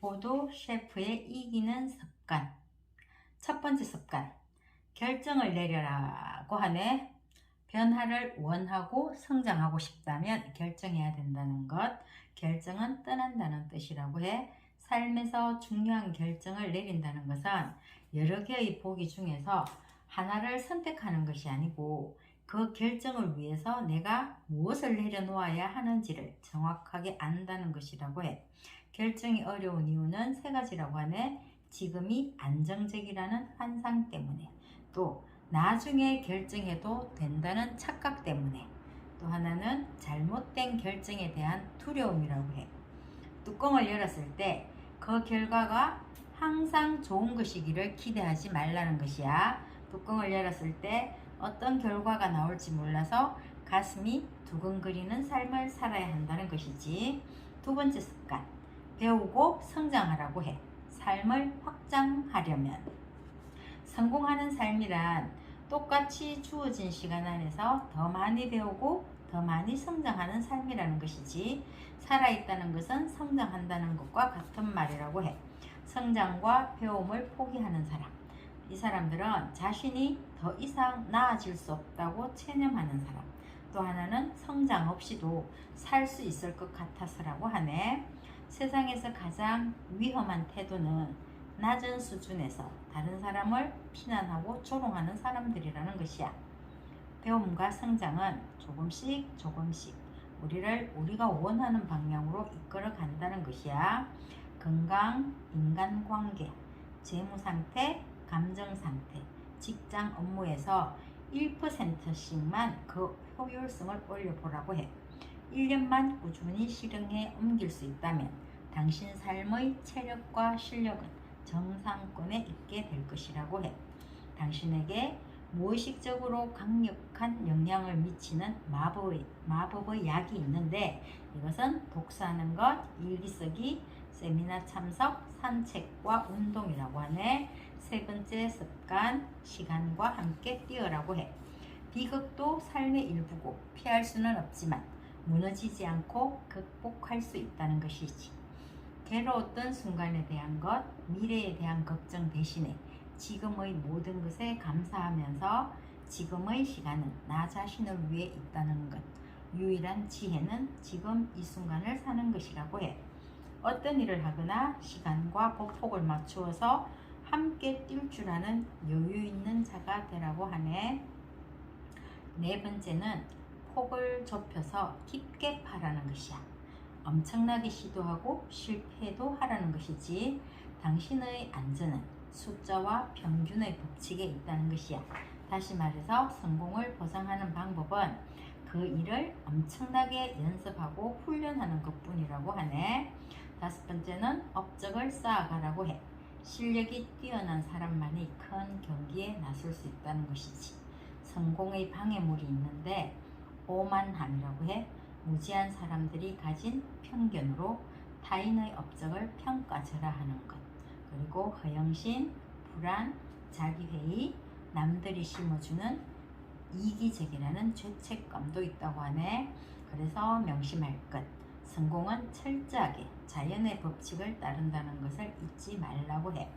보도 셰프의 이기는 습관. 첫 번째 습관. 결정을 내려라고 하네. 변화를 원하고 성장하고 싶다면 결정해야 된다는 것. 결정은 떠난다는 뜻이라고 해. 삶에서 중요한 결정을 내린다는 것은 여러 개의 보기 중에서 하나를 선택하는 것이 아니고 그 결정을 위해서 내가 무엇을 내려놓아야 하는지를 정확하게 안다는 것이라고 해. 결정이 어려운 이유는 세 가지라고 하네. 지금이 안정적이라는 환상 때문에 또 나중에 결정해도 된다는 착각 때문에 또 하나는 잘못된 결정에 대한 두려움이라고 해. 뚜껑을 열었을 때 그 결과가 항상 좋은 것이기를 기대하지 말라는 것이야. 뚜껑을 열었을 때 어떤 결과가 나올지 몰라서 가슴이 두근거리는 삶을 살아야 한다는 것이지. 두 번째 습관. 배우고 성장하라고 해. 삶을 확장하려면. 성공하는 삶이란 똑같이 주어진 시간 안에서 더 많이 배우고 더 많이 성장하는 삶이라는 것이지. 살아있다는 것은 성장한다는 것과 같은 말이라고 해. 성장과 배움을 포기하는 사람. 이 사람들은 자신이 더 이상 나아질 수 없다고 체념하는 사람. 또 하나는 성장 없이도 살 수 있을 것 같아서라고 하네. 세상에서 가장 위험한 태도는 낮은 수준에서 다른 사람을 비난하고 조롱하는 사람들이라는 것이야. 배움과 성장은 조금씩 조금씩 우리를 우리가 원하는 방향으로 이끌어 간다는 것이야. 건강, 인간관계, 재무 상태, 감정 상태, 직장 업무에서 1%씩만 그 효율성을 올려보라고 해. 1년만 꾸준히 실행해 옮길 수 있다면 당신 삶의 체력과 실력은 정상권에 있게 될 것이라고 해. 당신에게 무의식적으로 강력한 영향을 미치는 마법의, 마법의 약이 있는데 이것은 독서하는 것, 일기 쓰기, 세미나 참석, 산책과 운동이라고 하네. 세 번째 습관, 시간과 함께 뛰어라고 해. 비극도 삶의 일부고 피할 수는 없지만 무너지지 않고 극복할 수 있다는 것이지. 괴로웠던 순간에 대한 것, 미래에 대한 걱정 대신에 지금의 모든 것에 감사하면서 지금의 시간은 나 자신을 위해 있다는 것. 유일한 지혜는 지금 이 순간을 사는 것이라고 해. 어떤 일을 하거나 시간과 보폭을 맞추어서 함께 뛸 줄 아는 여유 있는 자가 되라고 하네. 네 번째는 폭을 좁혀서 깊게 파라는 것이야. 엄청나게 시도하고 실패도 하라는 것이지. 당신의 안전은 숫자와 평균의 법칙에 있다는 것이야. 다시 말해서 성공을 보장하는 방법은 그 일을 엄청나게 연습하고 훈련하는 것 뿐이라고 하네. 다섯 번째는 업적을 쌓아가라고 해. 실력이 뛰어난 사람만이 큰 경기에 나설 수 있다는 것이지. 성공의 방해물이 있는데 오만함이라고 해. 무지한 사람들이 가진 편견으로 타인의 업적을 평가절하 하는 것. 그리고 허영심, 불안, 자기회의, 남들이 심어주는 이기적이라는 죄책감도 있다고 하네. 그래서 명심할 것. 성공은 철저하게 자연의 법칙을 따른다는 것을 잊지 말라고 해.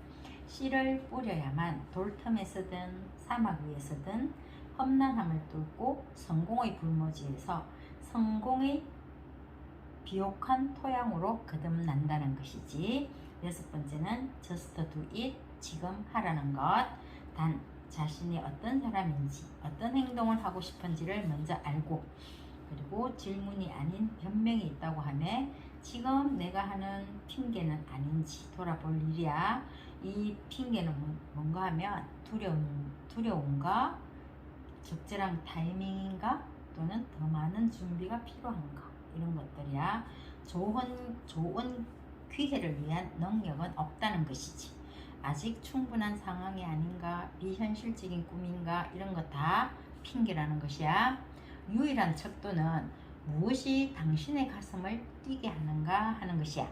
씨를 뿌려야만 돌틈에 서든 사막 위에 서든 험난함을 뚫고 성공의 불모지에서 성공의 비옥한 토양으로 거듭난다는 것이지. 여섯 번째는 just do it, 지금 하라는 것. 단 자신이 어떤 사람인지, 어떤 행동을 하고 싶은지를 먼저 알고, 그리고 질문이 아닌 변명이 있다고 하네. 지금 내가 하는 핑계는 아닌지 돌아볼 일이야. 이 핑계는 뭐- 뭔가 하면 두려움, 두려움과 적절한 타이밍인가 또는 더 많은 준비가 필요한가 이런 것들이야. 좋은 좋은 기회를 위한 능력은 없다는 것이지. 아직 충분한 상황이 아닌가, 비현실적인 꿈인가 이런 거다 핑계라는 것이야. 유일한 척도는 무엇이 당신의 가슴을 뛰게 하는가 하는 것이야.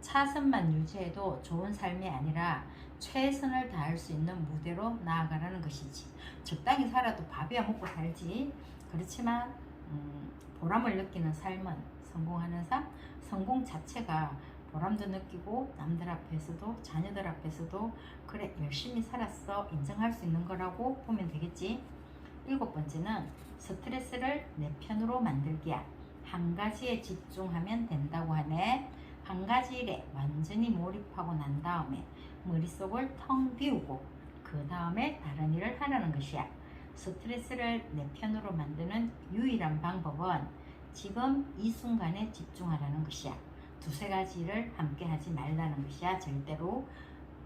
차선만 유지해도 좋은 삶이 아니라 최선을 다할 수 있는 무대로 나아가라는 것이지. 적당히 살아도 밥이야 먹고 살지. 그렇지만 음, 보람을 느끼는 삶은 성공하는 삶, 성공 자체가 보람도 느끼고 남들 앞에서도 자녀들 앞에서도 그래 열심히 살았어 인정할 수 있는 거라고 보면 되겠지. 일곱 번째는 스트레스를 내 편으로 만들기야. 한 가지에 집중하면 된다고 하네. 한 가지 일에 완전히 몰입하고 난 다음에 머릿속을 텅 비우고 그 다음에 다른 일을 하라는 것이야. 스트레스를 내 편으로 만드는 유일한 방법은 지금 이 순간에 집중하라는 것이야. 두세 가지 일을 함께 하지 말라는 것이야. 절대로.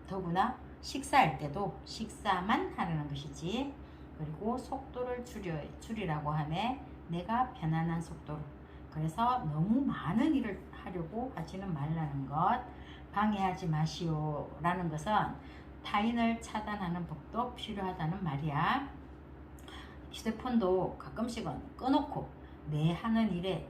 더구나 식사할 때도 식사만 하라는 것이지. 그리고 속도를 줄여, 줄이라고 하네. 내가 편안한 속도로. 그래서 너무 많은 일을 하려고 하지는 말라는 것. 방해하지 마시오라는 것은 타인을 차단하는 법도 필요하다는 말이야. 휴대폰도 가끔씩은 꺼놓고 내 하는 일에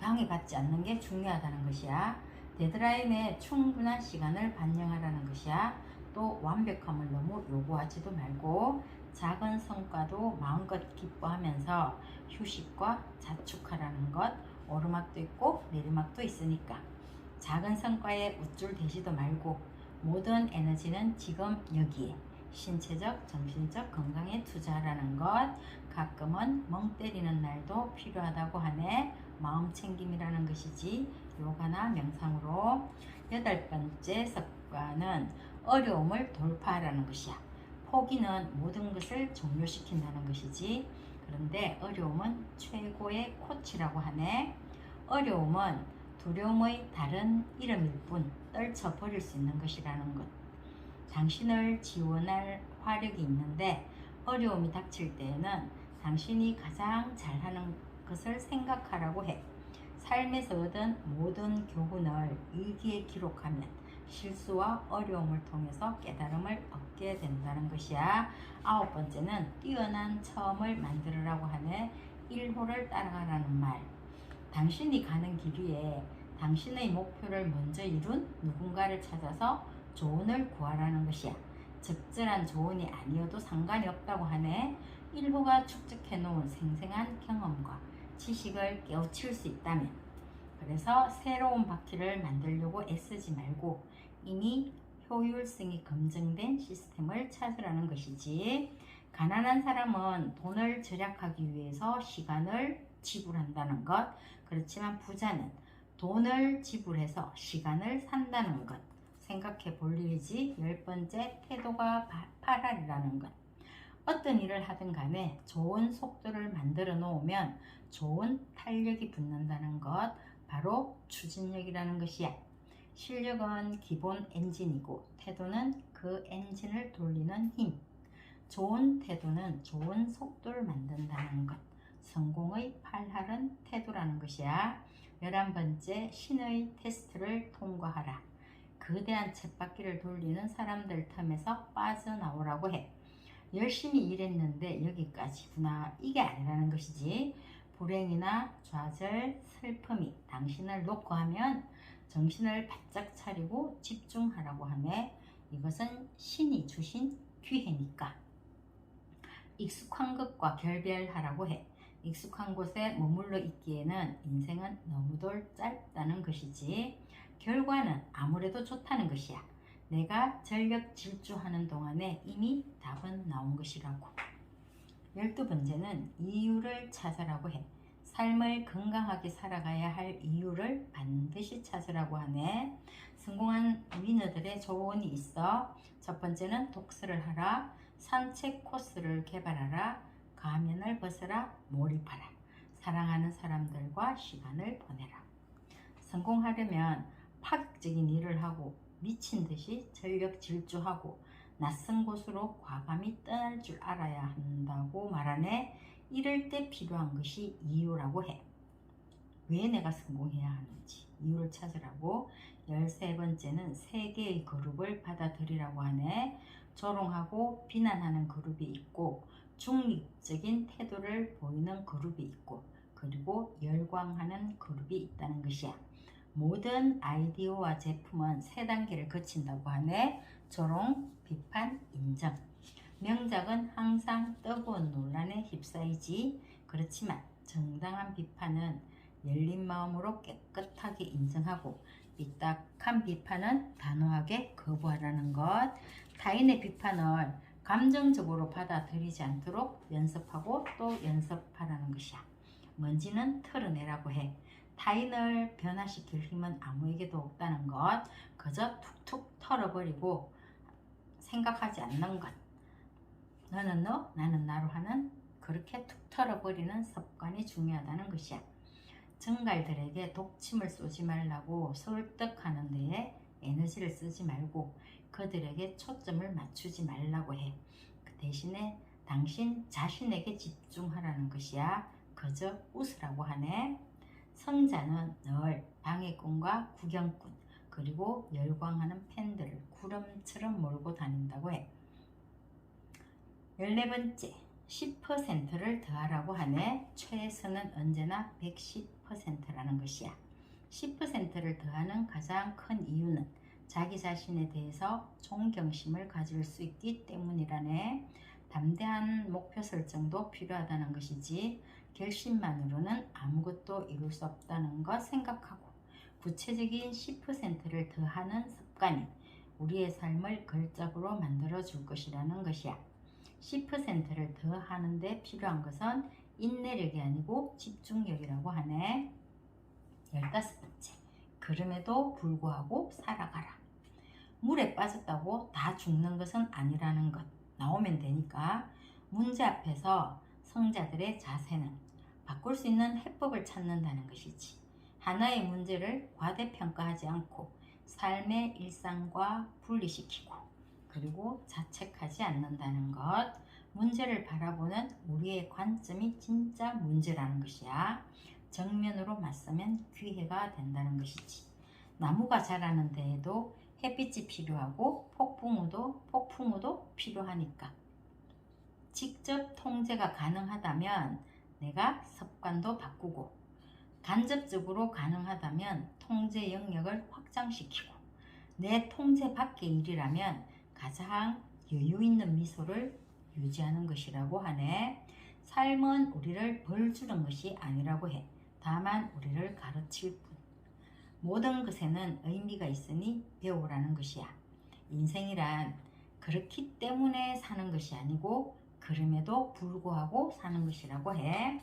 방해받지 않는 게 중요하다는 것이야. 데드라인에 충분한 시간을 반영하라는 것이야. 또 완벽함을 너무 요구하지도 말고 작은 성과도 마음껏 기뻐하면서 휴식과 자축하라는 것 오르막도 있고 내리막도 있으니까 작은 성과에 우쭐대지도 말고 모든 에너지는 지금 여기에 신체적, 정신적 건강에 투자하라는 것. 가끔은 멍 때리는 날도 필요하다고 하네. 마음 챙김이라는 것이지. 요가나 명상으로. 여덟 번째 습관은 어려움을 돌파하라는 것이야. 포기는 모든 것을 종료시킨다는 것이지. 그런데 어려움은 최고의 코치라고 하네. 어려움은 두려움의 다른 이름일 뿐 떨쳐버릴 수 있는 것이라는 것 당신을 지원할 화력이 있는데 어려움이 닥칠 때에는 당신이 가장 잘하는 것을 생각하라고 해. 삶에서 얻은 모든 교훈을 일기에 기록하면 실수와 어려움을 통해서 깨달음을 얻게 된다는 것이야. 아홉 번째는 뛰어난 처음을 만들으라고 하네. 1호를 따라가라는 말. 당신이 가는 길 위에 당신의 목표를 먼저 이룬 누군가를 찾아서 조언을 구하라는 것이야. 적절한 조언이 아니어도 상관이 없다고 하네. 1호가 축적해 놓은 생생한 경험과 지식을 깨우칠 수 있다면 그래서 새로운 바퀴를 만들려고 애쓰지 말고 이미 효율성이 검증된 시스템을 찾으라는 것이지 가난한 사람은 돈을 절약하기 위해서 시간을 지불한다는 것 그렇지만 부자는 돈을 지불해서 시간을 산다는 것. 생각해 볼 일이지 열 번째 태도가 파랄이라는 것. 어떤 일을 하든 간에 좋은 속도를 만들어 놓으면 좋은 탄력이 붙는다는 것. 바로 추진력이라는 것이야. 실력은 기본 엔진이고 태도는 그 엔진을 돌리는 힘. 좋은 태도는 좋은 속도를 만든다는 것 성공의 팔할은 태도라는 것이야 열한 번째 신의 테스트를 통과하라 거대한 쳇바퀴를 돌리는 사람들 틈에서 빠져나오라고 해. 열심히 일했는데 여기까지구나. 이게 아니라는 것이지. 불행이나 좌절, 슬픔이 당신을 놓고 하면 정신을 바짝 차리고 집중하라고 하네. 이것은 신이 주신 기회니까. 익숙한 것과 결별하라고 해. 익숙한 곳에 머물러 있기에는 인생은 너무도 짧다는 것이지. 결과는 아무래도 좋다는 것이야. 내가 전력 질주하는 동안에 이미 답은 나온 것이라고. 열두 번째는 이유를 찾으라고 해. 삶을 건강하게 살아가야 할 이유를 반드시 찾으라고 하네. 성공한 위너들의 조언이 있어. 첫 번째는 독서를 하라. 산책 코스를 개발하라. 가면을 벗어라. 몰입하라. 사랑하는 사람들과 시간을 보내라. 성공하려면 파격적인 일을 하고 미친 듯이 전력 질주하고 낯선 곳으로 과감히 떠날 줄 알아야 한다고 말하네. 이럴 때 필요한 것이 이유라고 해. 왜 내가 성공해야 하는지 이유를 찾으라고. 열세 번째는 세 개의 그룹을 받아들이라고 하네. 조롱하고 비난하는 그룹이 있고 중립적인 태도를 보이는 그룹이 있고 그리고 열광하는 그룹이 있다는 것이야. 모든 아이디어와 제품은 세 단계를 거친다고 하네. 조롱, 비판, 인정. 명작은 항상 뜨거운 논란에 휩싸이지. 그렇지만 정당한 비판은 열린 마음으로 깨끗하게 인정하고 삐딱한 비판은 단호하게 거부하라는 것. 타인의 비판을 감정적으로 받아들이지 않도록 연습하고 또 연습하라는 것이야. 먼지는 털어내라고 해. 타인을 변화시킬 힘은 아무에게도 없다는 것. 그저 툭툭 털어버리고 생각하지 않는 것. 너는 너, 나는 나로 하는 그렇게 툭 털어버리는 습관이 중요하다는 것이야. 정갈들에게 독침을 쏘지 말라고 설득하는 데에 에너지를 쓰지 말고 그들에게 초점을 맞추지 말라고 해. 그 대신에 당신 자신에게 집중하라는 것이야. 그저 웃으라고 하네. 성자는 늘 방해꾼과 구경꾼 그리고 열광하는 팬들을 구름처럼 몰고 다닌다고 해. 14번째, 10%를 더하라고 하네. 최선은 언제나 110%라는 것이야. 10%를 더하는 가장 큰 이유는 자기 자신에 대해서 존경심을 가질 수 있기 때문이라네. 담대한 목표 설정도 필요하다는 것이지 결심만으로는 아무것도 이룰 수 없다는 것 생각하고 구체적인 10%를 더하는 습관이 우리의 삶을 걸작으로 만들어 줄 것이라는 것이야. 10%를 더 하는데 필요한 것은 인내력이 아니고 집중력이라고 하네. 15번째. 그럼에도 불구하고 살아가라. 물에 빠졌다고 다 죽는 것은 아니라는 것. 나오면 되니까 문제 앞에서 성자들의 자세는 바꿀 수 있는 해법을 찾는다는 것이지. 하나의 문제를 과대평가하지 않고 삶의 일상과 분리시키고 그리고 자책하지 않는다는 것. 문제를 바라보는 우리의 관점이 진짜 문제라는 것이야. 정면으로 맞서면 기회가 된다는 것이지. 나무가 자라는 데에도 햇빛이 필요하고 폭풍우도 폭풍우도 필요하니까. 직접 통제가 가능하다면 내가 습관도 바꾸고 간접적으로 가능하다면 통제 영역을 확장시키고 내 통제 밖의 일이라면 가장 여유 있는 미소를 유지하는 것이라고 하네. 삶은 우리를 벌 주는 것이 아니라고 해. 다만 우리를 가르칠 뿐. 모든 것에는 의미가 있으니 배우라는 것이야. 인생이란 그렇기 때문에 사는 것이 아니고 그럼에도 불구하고 사는 것이라고 해.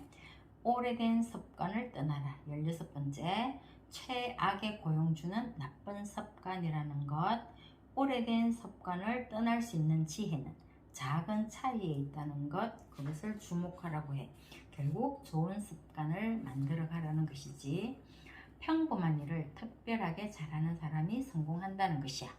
오래된 습관을 떠나라. 16번째. 최악의 고용주는 나쁜 습관이라는 것. 오래된 습관을 떠날 수 있는 지혜는 작은 차이에 있다는 것. 그것을 주목하라고 해. 결국 좋은 습관을 만들어 가라는 것이지. 평범한 일을 특별하게 잘하는 사람이 성공한다는 것이야.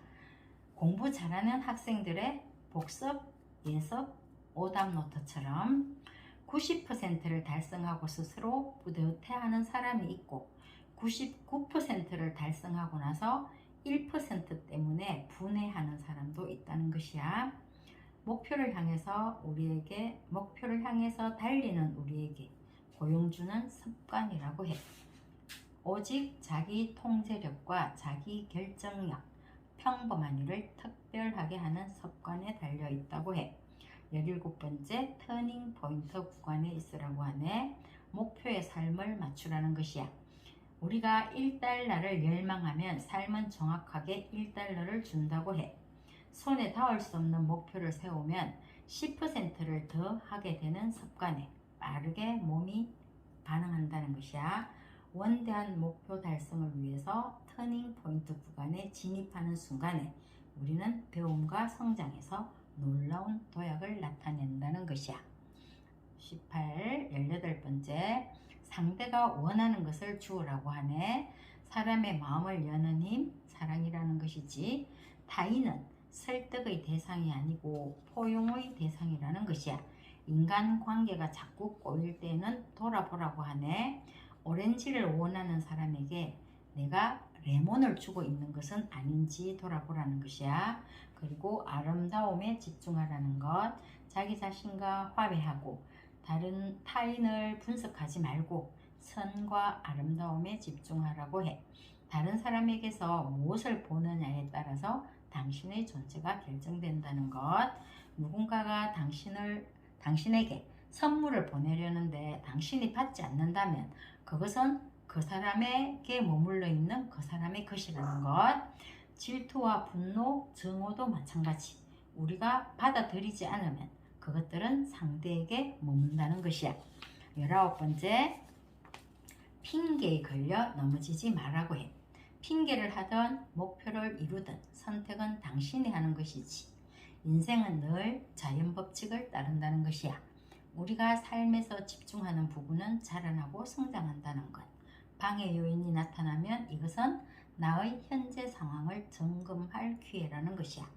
공부 잘하는 학생들의 복습, 예습, 오답 노트처럼 90%를 달성하고 스스로 뿌듯해하는 사람이 있고 99%를 달성하고 나서 1% 때문에 분해하는 사람도 있다는 것이야. 목표를 향해서 우리에게 목표를 향해서 달리는 우리에게 고용주는 습관이라고 해. 오직 자기 통제력과 자기 결정력, 평범한 일을 특별하게 하는 습관에 달려 있다고 해. 17번째 터닝 포인트 구간에 있으라고 하네. 목표의 삶을 맞추라는 것이야. 우리가 1달러를 열망하면 삶은 정확하게 1달러를 준다고 해. 손에 닿을 수 없는 목표를 세우면 10%를 더 하게 되는 습관에 빠르게 몸이 반응한다는 것이야. 원대한 목표 달성을 위해서 터닝 포인트 구간에 진입하는 순간에 우리는 배움과 성장에서 놀라운 도약을 나타낸다는 것이야. 18, 18번째. 상대가 원하는 것을 주우라고 하네. 사람의 마음을 여는 힘, 사랑이라는 것이지. 타인은 설득의 대상이 아니고 포용의 대상이라는 것이야. 인간 관계가 자꾸 꼬일 때는 돌아보라고 하네. 오렌지를 원하는 사람에게 내가 레몬을 주고 있는 것은 아닌지 돌아보라는 것이야. 그리고 아름다움에 집중하라는 것, 자기 자신과 화해하고 다른 타인을 분석하지 말고 선과 아름다움에 집중하라고 해. 다른 사람에게서 무엇을 보느냐에 따라서 당신의 존재가 결정된다는 것. 누군가가 당신을 당신에게 선물을 보내려는데 당신이 받지 않는다면 그것은 그 사람에게 머물러 있는 그 사람의 것이라는 것. 질투와 분노, 증오도 마찬가지. 우리가 받아들이지 않으면 그것들은 상대에게 머문다는 것이야. 열아홉 번째, 핑계에 걸려 넘어지지 말라고 해. 핑계를 하던 목표를 이루든 선택은 당신이 하는 것이지. 인생은 늘 자연 법칙을 따른다는 것이야. 우리가 삶에서 집중하는 부분은 자라나고 성장한다는 것. 방해 요인이 나타나면 이것은 나의 현재 상황을 점검할 기회라는 것이야.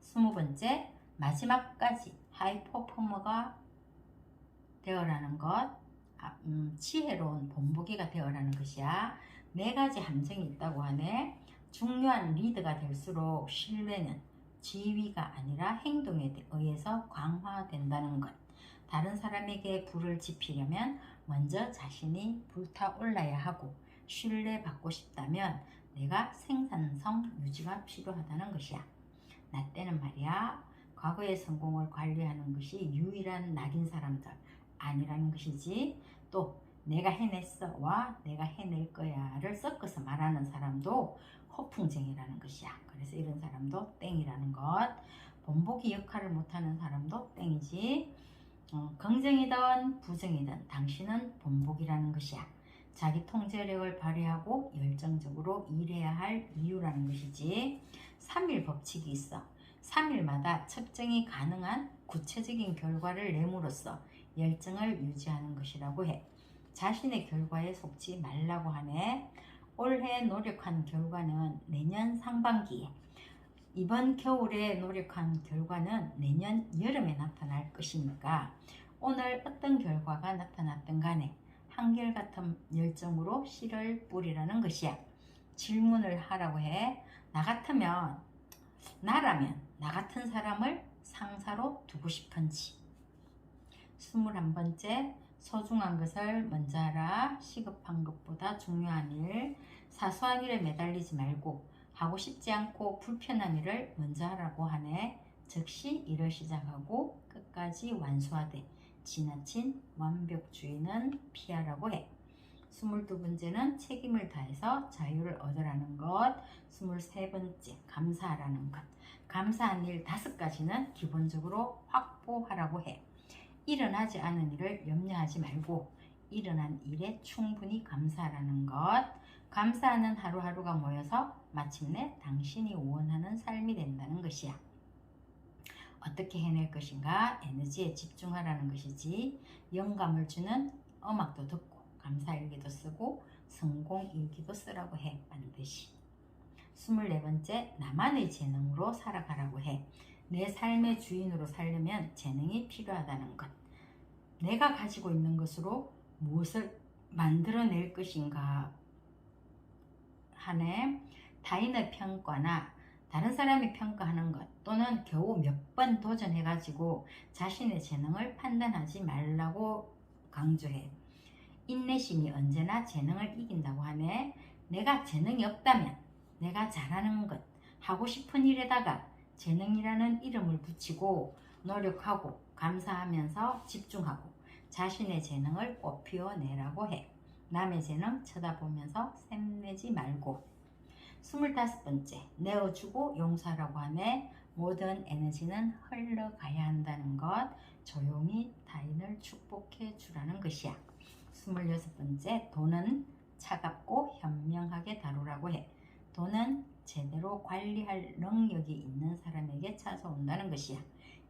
스무 번째, 마지막까지 하이 퍼포머가 되어라는 것, 아, 음, 지혜로운 본보기가 되어라는 것이야. 네 가지 함정이 있다고 하네. 중요한 리드가 될수록 신뢰는 지위가 아니라 행동에 의해서 강화된다는 것. 다른 사람에게 불을 지피려면 먼저 자신이 불타올라야 하고 신뢰받고 싶다면 내가 생산성 유지가 필요하다는 것이야. 나 때는 말이야. 과거의 성공을 관리하는 것이 유일한 낙인 사람들 아니라는 것이지. 또 내가 해냈어 와 내가 해낼 거야 를 섞어서 말하는 사람도 허풍쟁이라는 것이야. 그래서 이런 사람도 땡이라는 것. 본보기 역할을 못하는 사람도 땡이지. 어, 긍정이든 부정이든 당신은 본보기라는 것이야. 자기 통제력을 발휘하고 열정적으로 일해야 할 이유라는 것이지. 3일 법칙이 있어. 3일마다 측정이 가능한 구체적인 결과를 내므로써 열정을 유지하는 것이라고 해. 자신의 결과에 속지 말라고 하네. 올해 노력한 결과는 내년 상반기에, 이번 겨울에 노력한 결과는 내년 여름에 나타날 것이니까 오늘 어떤 결과가 나타났든 간에 한결같은 열정으로 씨를 뿌리라는 것이야. 질문을 하라고 해. 나 같으면, 나라면 나 같은 사람을 상사로 두고 싶은지. 21번째, 소중한 것을 먼저 하라. 시급한 것보다 중요한 일. 사소한 일에 매달리지 말고 하고 싶지 않고 불편한 일을 먼저 하라고 하네. 즉시 일을 시작하고 끝까지 완수하되 지나친 완벽주의는 피하라고 해. 22번째는 책임을 다해서 자유를 얻으라는 것. 23번째, 감사하라는 것. 감사한 일 다섯 가지는 기본적으로 확보하라고 해. 일어나지 않은 일을 염려하지 말고 일어난 일에 충분히 감사하라는 것. 감사하는 하루하루가 모여서 마침내 당신이 원하는 삶이 된다는 것이야. 어떻게 해낼 것인가 에너지에 집중하라는 것이지 영감을 주는 음악도 듣고 감사일기도 쓰고 성공일기도 쓰라고 해 반드시 24번째 나만의 재능으로 살아가라고 해 내 삶의 주인으로 살려면 재능이 필요하다는 것 내가 가지고 있는 것으로 무엇을 만들어낼 것인가 하네 타인의 평가나 다른 사람이 평가하는 것 또는 겨우 몇 번 도전해 가지고 자신의 재능을 판단하지 말라고 강조해. 인내심이 언제나 재능을 이긴다고 하네. 내가 재능이 없다면 내가 잘하는 것, 하고 싶은 일에다가 재능이라는 이름을 붙이고 노력하고 감사하면서 집중하고 자신의 재능을 꽃피워내라고 해. 남의 재능 쳐다보면서 샘내지 말고 스물다섯 번째, 내어주고 용서하라고 하네. 모든 에너지는 흘러가야 한다는 것, 조용히 타인을 축복해 주라는 것이야. 스물여섯 번째, 돈은 차갑고 현명하게 다루라고 해. 돈은 제대로 관리할 능력이 있는 사람에게 찾아온다는 것이야.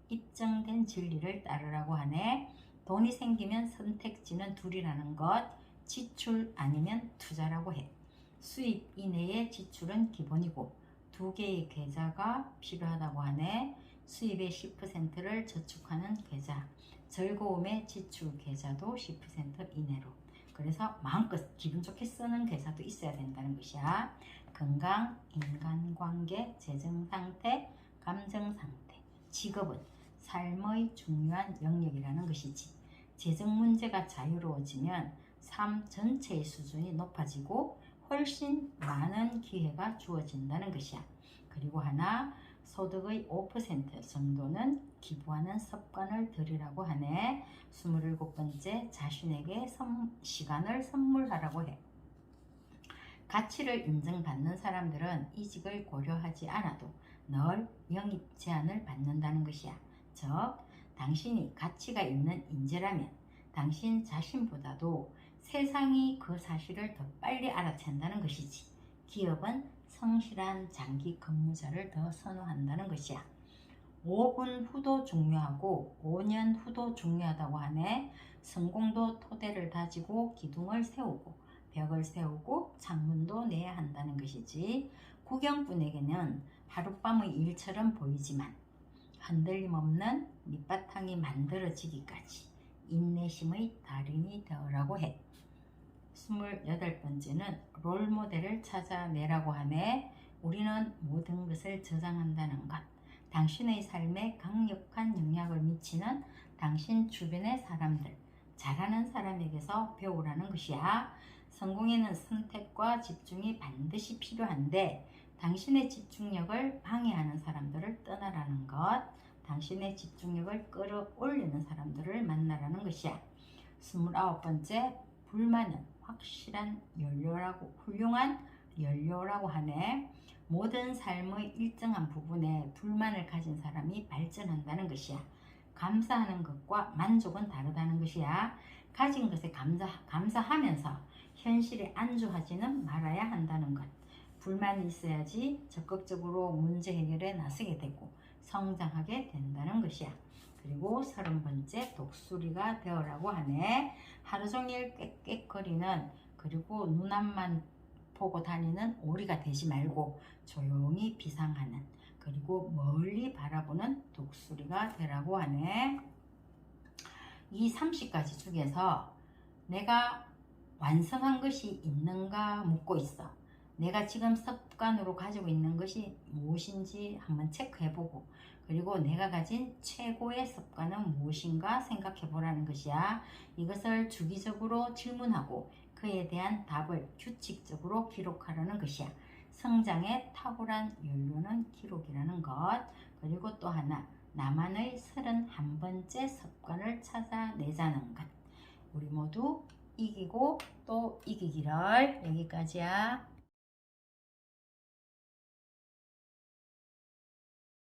입증된 진리를 따르라고 하네. 돈이 생기면 선택지는 둘이라는 것, 지출 아니면 투자라고 해. 수입 이내의 지출은 기본이고 두 개의 계좌가 필요하다고 하네. 수입의 10%를 저축하는 계좌, 즐거움의 지출 계좌도 10% 이내로. 그래서 마음껏 기분 좋게 쓰는 계좌도 있어야 된다는 것이야. 건강, 인간관계, 재정상태, 감정상태, 직업은 삶의 중요한 영역이라는 것이지. 재정 문제가 자유로워지면 삶 전체의 수준이 높아지고 훨씬 많은 기회가 주어진다는 것이야. 그리고 하나 소득의 5% 정도는 기부하는 습관을 들이라고 하네. 27번째 자신에게 선, 시간을 선물하라고 해. 가치를 인정받는 사람들은 이직을 고려하지 않아도 늘 영입 제안을 받는다는 것이야. 즉, 당신이 가치가 있는 인재라면 당신 자신보다도 세상이 그 사실을 더 빨리 알아챈다는 것이지. 기업은 성실한 장기 근무자를 더 선호한다는 것이야. 5분 후도 중요하고 5년 후도 중요하다고 하네. 성공도 토대를 다지고 기둥을 세우고 벽을 세우고 창문도 내야 한다는 것이지. 구경꾼에게는 하룻밤의 일처럼 보이지만 흔들림 없는 밑바탕이 만들어지기까지 인내심의 달인이 되어라고 해. 28번째는 롤모델을 찾아내라고 하네. 우리는 모든 것을 저장한다는 것. 당신의 삶에 강력한 영향을 미치는 당신 주변의 사람들, 잘하는 사람에게서 배우라는 것이야. 성공에는 선택과 집중이 반드시 필요한데 당신의 집중력을 방해하는 사람들을 떠나라는 것, 당신의 집중력을 끌어올리는 사람들을 만나라는 것이야. 29번째, 불만은 확실한 연료라고, 훌륭한 연료라고 하네. 모든 삶의 일정한 부분에 불만을 가진 사람이 발전한다는 것이야. 감사하는 것과 만족은 다르다는 것이야. 가진 것에 감사, 감사하면서 현실에 안주하지는 말아야 한다는 것. 불만이 있어야지 적극적으로 문제 해결에 나서게 되고 성장하게 된다는 것이야. 그리고 서른 번째 독수리가 되어라고 하네. 하루 종일 꽥꽥거리는 그리고 눈 앞만 보고 다니는 오리가 되지 말고 조용히 비상하는 그리고 멀리 바라보는 독수리가 되라고 하네. 이 30가지 중에서 내가 완성한 것이 있는가 묻고 있어. 내가 지금 습관으로 가지고 있는 것이 무엇인지 한번 체크해보고 그리고 내가 가진 최고의 습관은 무엇인가 생각해 보라는 것이야. 이것을 주기적으로 질문하고 그에 대한 답을 규칙적으로 기록하라는 것이야. 성장의 탁월한 연료는 기록이라는 것. 그리고 또 하나, 나만의 31번째 습관을 찾아내자는 것. 우리 모두 이기고 또 이기기를 여기까지야.